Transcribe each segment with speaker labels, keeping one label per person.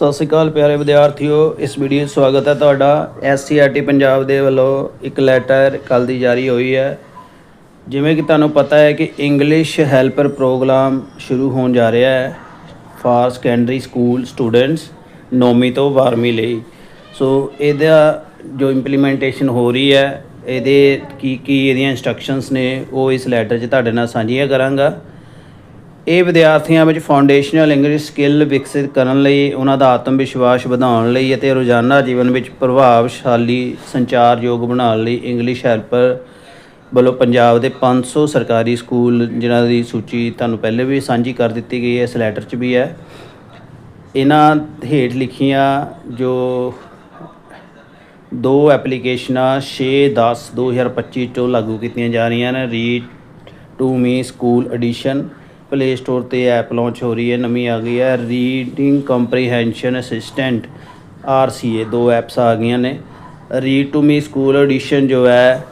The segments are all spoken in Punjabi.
Speaker 1: ਸਤਿ ਸ਼੍ਰੀ ਅਕਾਲ ਪਿਆਰੇ ਵਿਦਿਆਰਥੀਓ, ਇਸ ਵੀਡੀਓ 'ਚ ਸਵਾਗਤ ਹੈ ਤੁਹਾਡਾ ਐਸਸੀਆਰਟੀ ਪੰਜਾਬ ਦੇ ਵੱਲੋਂ ਇੱਕ ਲੈਟਰ ਕੱਲ ਦੀ ਜਾਰੀ ਹੋਈ ਹੈ। ਜਿਵੇਂ ਕਿ ਤੁਹਾਨੂੰ ਪਤਾ ਹੈ ਕਿ ਇੰਗਲਿਸ਼ ਹੈਲਪਰ ਪ੍ਰੋਗਰਾਮ ਸ਼ੁਰੂ ਹੋਣ ਜਾ ਰਿਹਾ ਹੈ ਫਾਰ ਸੈਕੰਡਰੀ ਸਕੂਲ ਸਟੂਡੈਂਟਸ ਨੌਵੀਂ ਤੋਂ 12ਵੀਂ ਲਈ। ਸੋ ਇਹਦਾ ਜੋ ਇੰਪਲੀਮੈਂਟੇਸ਼ਨ ਹੋ ਰਹੀ ਹੈ, ਇਹਦੇ ਕੀ ਕੀ ਇਹਦੀਆਂ ਇਨਸਟਰਕਸ਼ਨਸ ਨੇ, ਉਹ ਇਸ ਲੈਟਰ 'ਚ ਤੁਹਾਡੇ ਨਾਲ ਸਾਂਝੀਆਂ ਕਰਾਂਗਾ। ਇਹ ਵਿਦਿਆਰਥੀਆਂ ਵਿੱਚ ਫਾਊਂਡੇਸ਼ਨਲ ਇੰਗਲਿਸ਼ ਸਕਿੱਲ ਵਿਕਸਿਤ ਕਰਨ ਲਈ, ਉਹਨਾਂ ਦਾ ਆਤਮ ਵਿਸ਼ਵਾਸ ਵਧਾਉਣ ਲਈ ਅਤੇ ਰੋਜ਼ਾਨਾ ਜੀਵਨ ਵਿੱਚ ਪ੍ਰਭਾਵਸ਼ਾਲੀ ਸੰਚਾਰਯੋਗ ਬਣਾਉਣ ਲਈ ਇੰਗਲਿਸ਼ ਹੈਲਪਰ ਵੱਲੋਂ ਪੰਜਾਬ ਦੇ 500 ਸਰਕਾਰੀ ਸਕੂਲ, ਜਿਨ੍ਹਾਂ ਦੀ ਸੂਚੀ ਤੁਹਾਨੂੰ ਪਹਿਲੇ ਵੀ ਸਾਂਝੀ ਕਰ ਦਿੱਤੀ ਗਈ ਹੈ, ਇਸ ਲੈਟਰ 'ਚ ਵੀ ਹੈ। ਇਹਨਾਂ ਹੇਠ ਲਿਖੀਆਂ ਜੋ ਦੋ ਐਪਲੀਕੇਸ਼ਨਾਂ 6 10 2025 ਤੋਂ ਲਾਗੂ ਕੀਤੀਆਂ ਜਾ ਰਹੀਆਂ ਨੇ read to me school edition play store ਤੇ ਐਪ ਲਾਂਚ ਹੋ ਰਹੀ ਹੈ, ਨਵੀਂ ਆ ਗਈ ਹੈ। ਰੀਡਿੰਗ ਕੰਪਰੀਹੈਂਸ਼ਨ ਅਸਿਸਟੈਂਟ ਆਰਸੀਏ ਦੋ ਐਪਸ ਆ ਗਈਆਂ ਨੇ। Read to me school edition ਜੋ ਹੈ,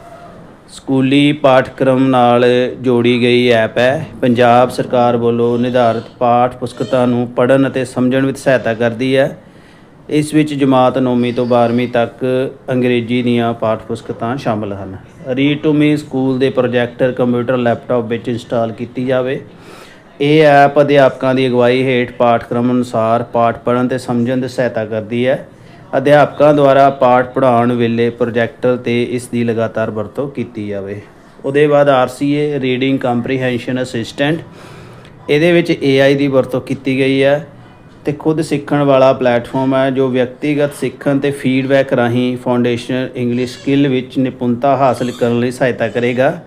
Speaker 1: ਸਕੂਲੀ ਪਾਠਕ੍ਰਮ ਨਾਲ ਜੋੜੀ ਗਈ ਐਪ ਹੈ। ਪੰਜਾਬ ਸਰਕਾਰ ਵੱਲੋਂ ਨਿਰਧਾਰਤ ਪਾਠ ਪੁਸਤਕਾਂ ਨੂੰ ਪੜ੍ਹਨ ਅਤੇ ਸਮਝਣ ਵਿੱਚ ਸਹਾਇਤਾ ਕਰਦੀ ਹੈ। ਇਸ ਵਿੱਚ ਜਮਾਤ 9ਵੀਂ ਤੋਂ 12ਵੀਂ ਤੱਕ ਅੰਗਰੇਜ਼ੀ ਦੀਆਂ ਪਾਠ ਪੁਸਤਕਾਂ ਸ਼ਾਮਲ ਹਨ। ਰੀਡ ਟੂ ਮੀ ਸਕੂਲ ਦੇ ਪ੍ਰੋਜੈਕਟਰ ਕੰਪਿਊਟਰ, ਲੈਪਟਾਪ ਵਿੱਚ ਇੰਸਟਾਲ ਕੀਤੀ ਜਾਵੇ। ਇਹ ਐਪ ਅਧਿਆਪਕਾਂ ਦੀ ਅਗਵਾਈ ਹੇਠ ਪਾਠਕ੍ਰਮ ਅਨੁਸਾਰ ਪਾਠ ਪੜ੍ਹਨ ਤੇ ਸਮਝਣ ਦੀ ਸਹਾਇਤਾ ਕਰਦੀ ਹੈ। ਅਧਿਆਪਕਾਂ ਦੁਆਰਾ ਪਾਠ ਪੜ੍ਹਾਉਣ ਵੇਲੇ ਪ੍ਰੋਜੈਕਟਰ ਤੇ ਇਸ ਦੀ ਲਗਾਤਾਰ ਵਰਤੋਂ ਕੀਤੀ ਜਾਵੇ। ਉਹਦੇ ਬਾਅਦ ਆਰਸੀਏ ਰੀਡਿੰਗ ਕੰਪਰੀਹੈਂਸ਼ਨ ਅਸਿਸਟੈਂਟ ਇਹਦੇ ਵਿੱਚ AI ਦੀ ਵਰਤੋਂ ਕੀਤੀ ਗਈ ਹੈ ਤੇ ਖੁਦ ਸਿੱਖਣ ਵਾਲਾ ਪਲੇਟਫਾਰਮ ਹੈ ਜੋ ਵਿਅਕਤੀਗਤ ਸਿੱਖਣ ਤੇ ਫੀਡਬੈਕ ਰਾਹੀਂ ਫਾਊਂਡੇਸ਼ਨਲ ਇੰਗਲਿਸ਼ ਸਕਿੱਲ ਵਿੱਚ ਨਿਪੁੰਨਤਾ ਹਾਸਲ ਕਰਨ ਲਈ ਸਹਾਇਤਾ ਕਰੇਗਾ।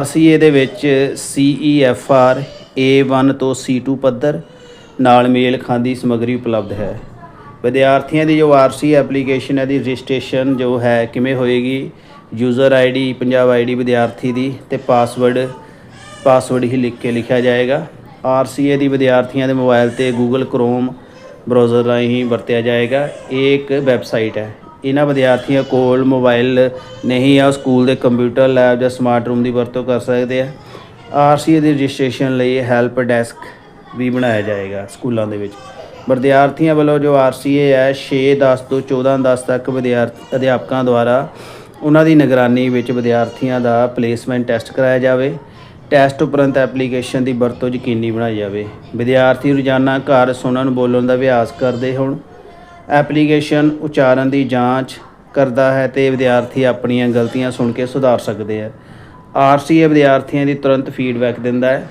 Speaker 1: RCA ਦੇ ਵਿੱਚ CEFR A1 ਤੋਂ C2 ਪੱਧਰ ਨਾਲ ਮੇਲ ਖਾਂਦੀ ਸਮੱਗਰੀ ਉਪਲਬਧ ਹੈ। ਵਿਦਿਆਰਥੀਆਂ ਦੀ ਜੋ RC ਐਪਲੀਕੇਸ਼ਨ ਹੈ ਦੀ ਰਜਿਸਟ੍ਰੇਸ਼ਨ ਜੋ ਹੈ ਕਿਵੇਂ ਹੋਏਗੀ? ਯੂਜ਼ਰ ਆਈਡੀ ਪੰਜਾਬ ਆਈਡੀ ਵਿਦਿਆਰਥੀ ਦੀ ਤੇ ਪਾਸਵਰਡ ਪਾਸਵਰਡ ਹੀ ਲਿਖ ਕੇ ਲਿਖਿਆ ਜਾਏਗਾ। RCA ਦੀ ਵਿਦਿਆਰਥੀਆਂ ਦੇ ਮੋਬਾਈਲ ਤੇ Google Chrome ਬ੍ਰਾਊਜ਼ਰ ਰਾਹੀਂ ਵਰਤਿਆ ਜਾਏਗਾ। ਇਹ ਇੱਕ ਵੈਬਸਾਈਟ ਹੈ। ਇਹਨਾਂ ਵਿਦਿਆਰਥੀਆਂ ਕੋਲ ਮੋਬਾਈਲ ਨਹੀਂ ਆ, ਉਹ ਸਕੂਲ ਦੇ ਕੰਪਿਊਟਰ ਲੈਬ ਜਾਂ ਸਮਾਰਟ ਰੂਮ ਦੀ ਵਰਤੋਂ ਕਰ ਸਕਦੇ ਆ। ਆਰਸੀਏ ਦੀ ਰਜਿਸਟ੍ਰੇਸ਼ਨ ਲਈ ਹੈਲਪ ਡੈਸਕ ਵੀ ਬਣਾਇਆ ਜਾਏਗਾ ਸਕੂਲਾਂ ਦੇ ਵਿੱਚ। ਵਿਦਿਆਰਥੀਆਂ ਵੱਲੋਂ ਜੋ ਆਰਸੀਏ ਹੈ 6 10 ਤੋਂ 14 10 ਤੱਕ ਵਿਦਿਆਰਥ, ਅਧਿਆਪਕਾਂ ਦੁਆਰਾ ਉਹਨਾਂ ਦੀ ਨਿਗਰਾਨੀ ਵਿੱਚ ਵਿਦਿਆਰਥੀਆਂ ਦਾ ਪਲੇਸਮੈਂਟ ਟੈਸਟ ਕਰਾਇਆ ਜਾਵੇ। ਟੈਸਟ ਉਪਰੰਤ ਐਪਲੀਕੇਸ਼ਨ ਦੀ ਵਰਤੋਂ ਯਕੀਨੀ ਬਣਾਈ ਜਾਵੇ। ਵਿਦਿਆਰਥੀ ਰੋਜ਼ਾਨਾ ਘਰ ਸੁਣਨ, ਬੋਲਣ ਦਾ ਅਭਿਆਸ ਕਰਦੇ ਹੋਣ। ਐਪਲੀਕੇਸ਼ਨ ਉਚਾਰਨ ਦੀ ਜਾਂਚ ਕਰਦਾ ਹੈ ਤੇ ਵਿਦਿਆਰਥੀ ਆਪਣੀਆਂ ਗਲਤੀਆਂ ਸੁਣ ਕੇ ਸੁਧਾਰ ਸਕਦੇ ਆ ਆਰਸੀਏ ਵਿਦਿਆਰਥੀਆਂ ਦੀ ਤੁਰੰਤ ਫੀਡਬੈਕ ਦਿੰਦਾ ਹੈ।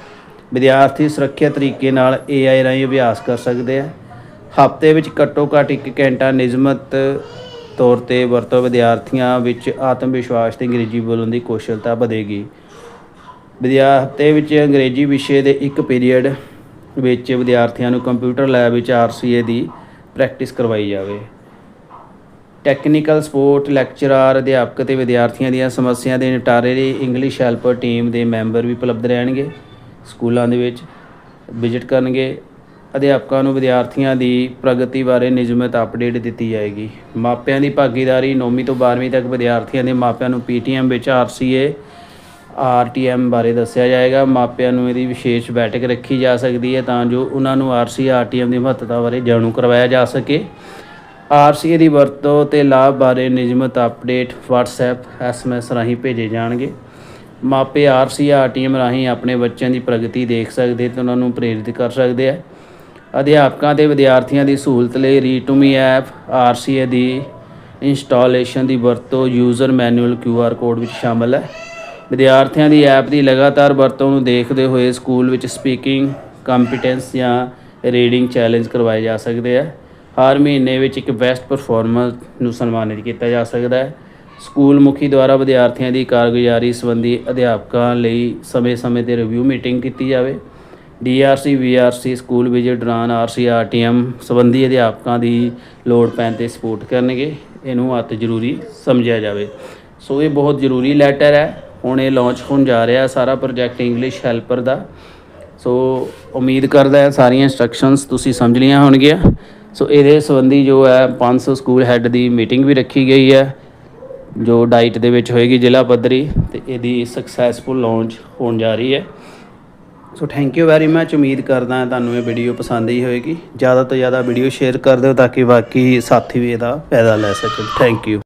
Speaker 1: ਵਿਦਿਆਰਥੀ ਸੁਰੱਖਿਅਤ ਤਰੀਕੇ ਨਾਲ AI ਰਾਹੀਂ ਅਭਿਆਸ ਕਰ ਸਕਦੇ ਆ। ਹਫ਼ਤੇ ਵਿੱਚ ਘੱਟੋ ਘੱਟ 1 ਘੰਟਾ ਨਿਯਮਤ ਤੌਰ ਤੇ ਵਰਤੋਂ ਵਿਦਿਆਰਥੀਆਂ ਵਿੱਚ ਆਤਮ ਵਿਸ਼ਵਾਸ ਤੇ ਅੰਗਰੇਜ਼ੀ ਬੋਲਣ ਦੀ ਕੌਸ਼ਲਤਾ ਵਧੇਗੀ। ਵਿਦਿਆਰਥੀ ਵਿੱਚ ਅੰਗਰੇਜ਼ੀ ਵਿਸ਼ੇ ਦੇ ਇੱਕ ਪੀਰੀਅਡ ਵਿੱਚ ਵਿਦਿਆਰਥੀਆਂ ਨੂੰ ਕੰਪਿਊਟਰ ਲੈਬ ਵਿੱਚ ਆਰਸੀਏ ਦੀ ਪ੍ਰੈਕਟਿਸ ਕਰਵਾਈ ਜਾਵੇ। ਟੈਕਨੀਕਲ ਸਪੋਰਟ ਲੈਕਚਰਰ ਅਧਿਆਪਕ ਤੇ ਵਿਦਿਆਰਥੀਆਂ ਦੀਆਂ ਸਮੱਸਿਆ ਦੇ ਨਿਪਟਾਰੇ ਲਈ ਇੰਗਲਿਸ਼ ਹੈਲਪਰ ਟੀਮ ਦੇ ਮੈਂਬਰ ਵੀ ਉਪਲਬਧ ਰਹਿਣਗੇ। ਸਕੂਲਾਂ ਦੇ ਵਿੱਚ ਵਿਜ਼ਿਟ ਕਰਨਗੇ। ਅਧਿਆਪਕਾਂ ਨੂੰ ਵਿਦਿਆਰਥੀਆਂ ਦੀ ਪ੍ਰਗਤੀ ਬਾਰੇ ਨਿਯਮਿਤ ਅਪਡੇਟ ਦਿੱਤੀ ਜਾਏਗੀ। ਮਾਪਿਆਂ ਦੀ ਭਾਗੀਦਾਰੀ 9ਵੀਂ ਤੋਂ 12ਵੀਂ ਤੱਕ ਵਿਦਿਆਰਥੀਆਂ ਦੇ ਮਾਪਿਆਂ ਨੂੰ ਪੀਟੀਐਮ ਵਿੱਚ ਆਰਸੀਏ ਆਰਟੀਐਮ ਬਾਰੇ ਦੱਸਿਆ ਜਾਏਗਾ। ਮਾਪਿਆਂ ਨੂੰ ਇਹਦੀ ਵਿਸ਼ੇਸ਼ ਬੈਠਕ ਰੱਖੀ ਜਾ ਸਕਦੀ ਹੈ ਤਾਂ ਜੋ ਉਹਨਾਂ ਨੂੰ ਆਰਸੀ ਆਰਟੀਐਮ ਦੀ ਮਹੱਤਤਾ ਬਾਰੇ ਜਾਣੂ ਕਰਵਾਇਆ ਜਾ ਸਕੇ। ਆਰਸੀਏ ਦੀ ਵਰਤੋਂ ਤੇ ਲਾਭ ਬਾਰੇ ਨਿਯਮਤ ਅਪਡੇਟ WhatsApp SMS ਰਾਹੀਂ ਭੇਜੇ ਜਾਣਗੇ। ਮਾਪੇ ਆਰਸੀ ਆਰਟੀਐਮ ਰਾਹੀਂ ਆਪਣੇ ਬੱਚਿਆਂ ਦੀ ਪ੍ਰਗਤੀ ਦੇਖ ਸਕਦੇ ਤੇ ਉਹਨਾਂ ਨੂੰ ਪ੍ਰੇਰਿਤ ਕਰ ਸਕਦੇ ਆ। ਅਧਿਆਪਕਾਂ ਤੇ ਵਿਦਿਆਰਥੀਆਂ ਦੀ ਸਹੂਲਤ ਲਈ ਰੀਟੂਮੀ ਐਪ ਆਰਸੀਏ ਦੀ ਇੰਸਟਾਲੇਸ਼ਨ ਦੀ ਵਰਤੋਂ ਯੂਜ਼ਰ ਮੈਨੂਅਲ QR ਕੋਡ ਵਿੱਚ ਸ਼ਾਮਲ ਹੈ। ਵਿਦਿਆਰਥੀਆਂ ਦੀ ਐਪ ਦੀ ਲਗਾਤਾਰ ਵਰਤੋਂ ਨੂੰ ਦੇਖਦੇ ਹੋਏ ਸਕੂਲ ਵਿੱਚ ਸਪੀਕਿੰਗ, ਕੰਪੀਟੈਂਸ ਜਾਂ ਰੀਡਿੰਗ ਚੈਲੰਜ ਕਰਵਾਏ ਜਾ ਸਕਦੇ ਆ। ਹਰ ਮਹੀਨੇ ਵਿੱਚ ਇੱਕ ਬੈਸਟ ਪਰਫਾਰਮਰ ਨੂੰ ਸਨਮਾਨਿਤ ਕੀਤਾ ਜਾ ਸਕਦਾ ਹੈ। ਸਕੂਲ ਮੁਖੀ ਦੁਆਰਾ ਵਿਦਿਆਰਥੀਆਂ ਦੀ ਕਾਰਗੁਜ਼ਾਰੀ ਸੰਬੰਧੀ ਅਧਿਆਪਕਾਂ ਲਈ ਸਮੇਂ-ਸਮੇਂ ਤੇ ਰਿਵਿਊ ਮੀਟਿੰਗ ਕੀਤੀ ਜਾਵੇ। ਡੀਆਰਸੀ ਵੀਆਰਸੀ ਸਕੂਲ ਵਿਜ਼ਿਟ ਦੌਰਾਨ ਆਰਸੀ ਆਰਟੀਐਮ ਸੰਬੰਧੀ ਅਧਿਆਪਕਾਂ ਦੀ ਲੋੜ ਪੈਣ ਤੇ ਸਪੋਰਟ ਕਰਨਗੇ। ਇਹਨੂੰ ਅਤ ਜ਼ਰੂਰੀ ਸਮਝਿਆ ਜਾਵੇ। ਸੋ ਇਹ ਬਹੁਤ ਜ਼ਰੂਰੀ ਲੈਟਰ ਹੈ। ਹੁਣ ਇਹ ਲਾਂਚ ਹੋਣ ਜਾ ਰਿਹਾ ਸਾਰਾ ਪ੍ਰੋਜੈਕਟ ਇੰਗਲਿਸ਼ ਹੈਲਪਰ ਦਾ। ਸੋ ਉਮੀਦ ਕਰਦਾ ਸਾਰੀਆਂ ਇਨਸਟਰਕਸ਼ਨਸ ਤੁਸੀਂ ਸਮਝ ਲਈਆਂ ਹੋਣਗੀਆਂ। ਸੋ ਇਹਦੇ ਸੰਬੰਧੀ ਜੋ ਹੈ 500 ਸਕੂਲ ਹੈੱਡ ਦੀ ਮੀਟਿੰਗ ਵੀ ਰੱਖੀ ਗਈ ਹੈ, ਜੋ ਡਾਈਟ ਦੇ ਵਿੱਚ ਹੋਏਗੀ ਜ਼ਿਲ੍ਹਾ ਪੱਧਰੀ ਤੇ ਇਹਦੀ ਸਕਸੈਸਫੁਲ ਲਾਂਚ ਹੋਣ ਜਾ ਰਹੀ ਹੈ। So thank you very much ਉਮੀਦ ਕਰਦਾ ਤੁਹਾਨੂੰ ਇਹ ਵੀਡੀਓ ਪਸੰਦ ਹੀ ਹੋਏਗੀ। ਜ਼ਿਆਦਾ ਤੋਂ ਜ਼ਿਆਦਾ ਵੀਡੀਓ ਸ਼ੇਅਰ ਕਰ ਦਿਓ ਤਾਂ ਕਿ ਬਾਕੀ ਸਾਥੀ ਵੀ ਇਹਦਾ ਫਾਇਦਾ ਲੈ ਸਕਣ। Thank you